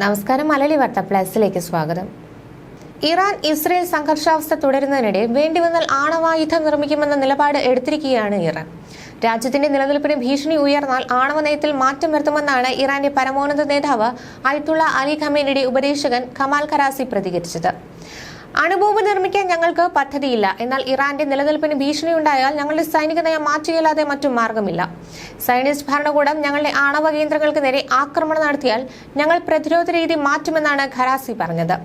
നമസ്കാരം മലയാളി വാർത്ത പ്ലസിലേക്ക് സ്വാഗതം. ഇറാൻ ഇസ്രയേൽ സംഘർഷാവസ്ഥ തുടരുന്നതിനിടെ വേണ്ടിവന്നാൽ ആണവായുധം നിർമ്മിക്കുമെന്ന നിലപാട് എടുത്തിരിക്കുകയാണ് ഇറാൻ. രാജ്യത്തിന്റെ നിലനിൽപ്പിന് ഭീഷണി ഉയർന്നാൽ ആണവ നയത്തിൽ മാറ്റം വരുത്തുമെന്നാണ് ഇറാന്റെ പരമോന്നത നേതാവ് അയത്തുള്ള അലി ഖമേനിയുടെ ഉപദേശകൻ കമാൽ ഖരാസി പ്രതികരിച്ചത്. അണുബോംബ് നിർമ്മിക്കാൻ ഞങ്ങൾക്ക് പദ്ധതിയില്ല. എന്നാൽ ഇറാന്റെ നിലനിൽപ്പിന് ഭീഷണിയുണ്ടായാൽ ഞങ്ങളുടെ സൈനിക നയം മാറ്റുകയല്ലാതെ മറ്റു മാർഗമില്ല. സൈനിസ്റ്റ് ഭരണകൂടം ഞങ്ങളുടെ ആണവ കേന്ദ്രങ്ങൾക്ക് നേരെ ആക്രമണം നടത്തിയാൽ ഞങ്ങൾ പ്രതിരോധ രീതി മാറ്റുമെന്നാണ് ഖരാസി പറഞ്ഞത്.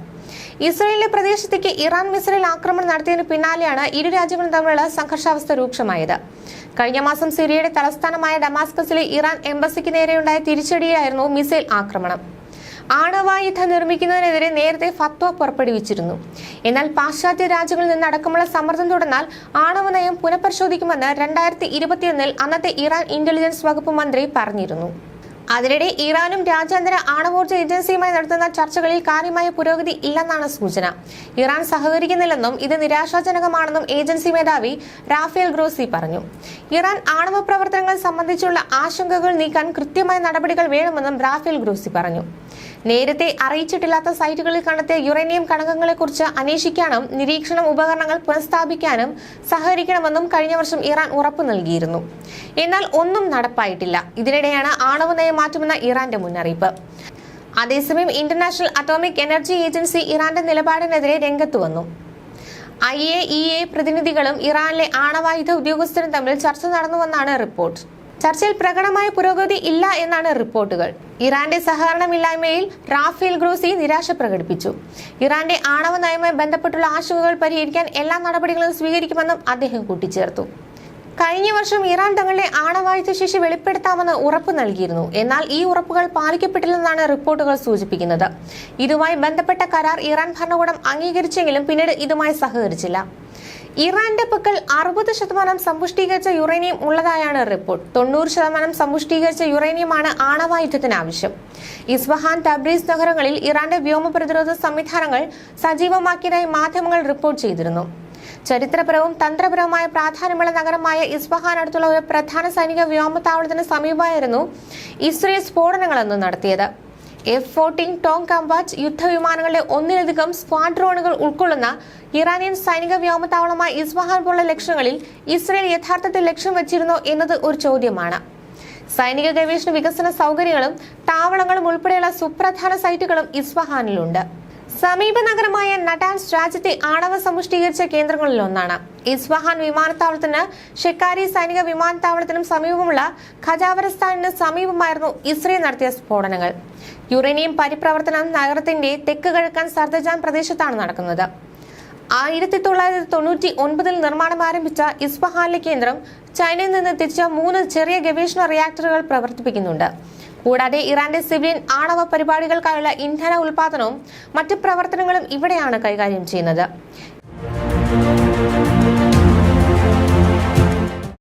ഇസ്രയേലിന്റെ പ്രദേശത്തേക്ക് ഇറാൻ മിസൈൽ ആക്രമണം നടത്തിയതിനു പിന്നാലെയാണ് ഇരു രാജ്യങ്ങളും തമ്മിലുള്ള സംഘർഷാവസ്ഥ രൂക്ഷമായത്. കഴിഞ്ഞ മാസം സിറിയയുടെ തലസ്ഥാനമായ ഡമാസ്കസിലെ ഇറാൻ എംബസിക്ക് നേരെയുണ്ടായ തിരിച്ചടിയായിരുന്നു മിസൈൽ ആക്രമണം. ആണവായുധം നിർമ്മിക്കുന്നതിനെതിരെ നേരത്തെ ഫത്വ പുറപ്പെടുവിച്ചിരുന്നു. എന്നാൽ പാശ്ചാത്യ രാജ്യങ്ങളിൽ നിന്നടക്കമുള്ള സമ്മർദ്ദം തുടർന്നാൽ ആണവ നയം പുനഃപരിശോധിക്കുമെന്ന് രണ്ടായിരത്തി ഇരുപത്തിയൊന്നിൽ അന്നത്തെ ഇറാൻ ഇന്റലിജൻസ് വകുപ്പ് മന്ത്രി പറഞ്ഞിരുന്നു. അതിനിടെ ഇറാനും രാജ്യാന്തര ആണവോർജ ഏജൻസിയുമായി നടത്തുന്ന ചർച്ചകളിൽ കാര്യമായ പുരോഗതി ഇല്ലെന്നാണ് സൂചന. ഇറാൻ സഹകരിക്കുന്നില്ലെന്നും ഇത് നിരാശാജനകമാണെന്നും ഏജൻസി മേധാവി റാഫേൽ ഗ്രോസി പറഞ്ഞു. ഇറാൻ ആണവ പ്രവർത്തനങ്ങൾ സംബന്ധിച്ചുള്ള ആശങ്കകൾ നീക്കാൻ കൃത്യമായ നടപടികൾ വേണമെന്നും റാഫേൽ ഗ്രോസി പറഞ്ഞു. നേരത്തെ അറിയിച്ചിട്ടില്ലാത്ത സൈറ്റുകളിൽ കണ്ടെത്തിയ യുറേനിയം കണകങ്ങളെക്കുറിച്ച് അന്വേഷിക്കാനും നിരീക്ഷണ ഉപകരണങ്ങൾ പുനഃസ്ഥാപിക്കാനും സഹകരിക്കണമെന്നും കഴിഞ്ഞ വർഷം ഇറാൻ ഉറപ്പു നൽകിയിരുന്നു. എന്നാൽ ഒന്നും നടപ്പായിട്ടില്ല. ഇതിനിടെയാണ് ആണവ നയം മാറ്റുമെന്ന ഇറാന്റെ മുന്നറിയിപ്പ്. അതേസമയം ഇന്റർനാഷണൽ അറ്റോമിക് എനർജി ഏജൻസി ഇറാന്റെ നിലപാടിനെതിരെ രംഗത്ത് വന്നു. ഐ എ ഇ എ പ്രതിനിധികളും ഇറാനിലെ ആണവായുധ ഉദ്യോഗസ്ഥരും തമ്മിൽ ചർച്ച നടന്നുവെന്നാണ് റിപ്പോർട്ട്. ചർച്ചയിൽ പ്രകടമായ പുരോഗതി ഇല്ല എന്നാണ് റിപ്പോർട്ടുകൾ. ഇറാന്റെ സഹകരണമില്ലായ്മയിൽ റാഫേൽ ഗ്രൂസി നിരാശ പ്രകടിപ്പിച്ചു. ഇറാന്റെ ആണവ നയവുമായി ബന്ധപ്പെട്ടുള്ള ആശങ്കകൾ പരിഹരിക്കാൻ എല്ലാ നടപടികളും സ്വീകരിക്കുമെന്നും അദ്ദേഹം കൂട്ടിച്ചേർത്തു. കഴിഞ്ഞ വർഷം ഇറാൻ തങ്ങളുടെ ആണവായുധ ശേഷി വെളിപ്പെടുത്താമെന്ന് ഉറപ്പ് നൽകിയിരുന്നു. എന്നാൽ ഈ ഉറപ്പുകൾ പാലിക്കപ്പെട്ടില്ലെന്നാണ് റിപ്പോർട്ടുകൾ സൂചിപ്പിക്കുന്നത്. ഇതുമായി ബന്ധപ്പെട്ട കരാർ ഇറാൻ ഭരണകൂടം അംഗീകരിച്ചെങ്കിലും പിന്നീട് ഇതുമായി സഹകരിച്ചില്ല. ഇറാന്റെ പക്കൽ അറുപത് ശതമാനം സമ്പുഷ്ടീകരിച്ച യുറേനിയം ഉള്ളതായാണ് റിപ്പോർട്ട്. തൊണ്ണൂറ് ശതമാനം സമ്പുഷ്ടീകരിച്ച യുറേനിയമാണ് ആണവായുധത്തിന് ആവശ്യം. ഇസ്ബഹാൻ തബ്രീസ് നഗരങ്ങളിൽ ഇറാന്റെ വ്യോമ പ്രതിരോധ സംവിധാനങ്ങൾ സജീവമാക്കിയതായി മാധ്യമങ്ങൾ റിപ്പോർട്ട് ചെയ്തിരുന്നു. ചരിത്രപരവും തന്ത്രപരവുമായ പ്രാധാന്യമുള്ള നഗരമായ ഇസ്ബഹാൻ അടുത്തുള്ള ഒരു പ്രധാന സൈനിക വ്യോമത്താവളത്തിന് സമീപമായിരുന്നു ഇസ്രയേൽ സ്ഫോടനങ്ങളെന്ന് നടത്തിയത്. എഫ് ഫോർട്ടീൻ ടോങ് കമ്പാച്ച് യുദ്ധവിമാനങ്ങളുടെ ഒന്നിലധികം സ്ക്വാഡ്രോണുകൾ ഉൾക്കൊള്ളുന്ന ഇറാനിയൻ സൈനിക വ്യോമത്താവളമായ ഇസ്മഹാൻ പോലുള്ള ലക്ഷ്യങ്ങളിൽ ഇസ്രയേൽ യഥാർത്ഥത്തിൽ ലക്ഷ്യം വെച്ചിരുന്നോ എന്നത് ഒരു ചോദ്യമാണ്. സൈനിക ഗവേഷണ വികസന സൗകര്യങ്ങളും താവളങ്ങളും ഉൾപ്പെടെയുള്ള സുപ്രധാന സൈറ്റുകളും ഇസ്ഫഹാനിലുണ്ട്. സമീപ നഗരമായ നടാൻസ് രാജ്യത്തെ ആണവ സമുഷ്ടീകരിച്ച കേന്ദ്രങ്ങളിൽ ഒന്നാണ് ഇസ്ഫഹാൻ വിമാനത്താവളത്തിന് ഷെക്കാരി സൈനിക വിമാനത്താവളത്തിനും സമീപമുള്ള ഖജാവരസ്ഥാനിന് സമീപമായിരുന്നു ഇസ്രയേൽ നടത്തിയ സ്ഫോടനങ്ങൾ. യുറേനിയം പരിപ്രവർത്തനം നഗരത്തിന്റെ തെക്ക് കിഴക്കൻ സർദജാൻ പ്രദേശത്താണ് നടക്കുന്നത്. ആയിരത്തി തൊള്ളായിരത്തി തൊണ്ണൂറ്റി ഒൻപതിൽ നിർമ്മാണം ആരംഭിച്ച ഇസ്ഫഹാനിലെ കേന്ദ്രം ചൈനയിൽ നിന്ന് എത്തിച്ച മൂന്ന് ചെറിയ ഗവേഷണ റിയാക്ടറുകൾ പ്രവർത്തിപ്പിക്കുന്നുണ്ട്. കൂടാതെ ഇറാന്റെ സിവിലിയൻ ആണവ പരിപാടികൾക്കായുള്ള ഇന്ധന ഉൽപാദനവും മറ്റ് പ്രവർത്തനങ്ങളും ഇവിടെയാണ് കൈകാര്യം ചെയ്യുന്നത്.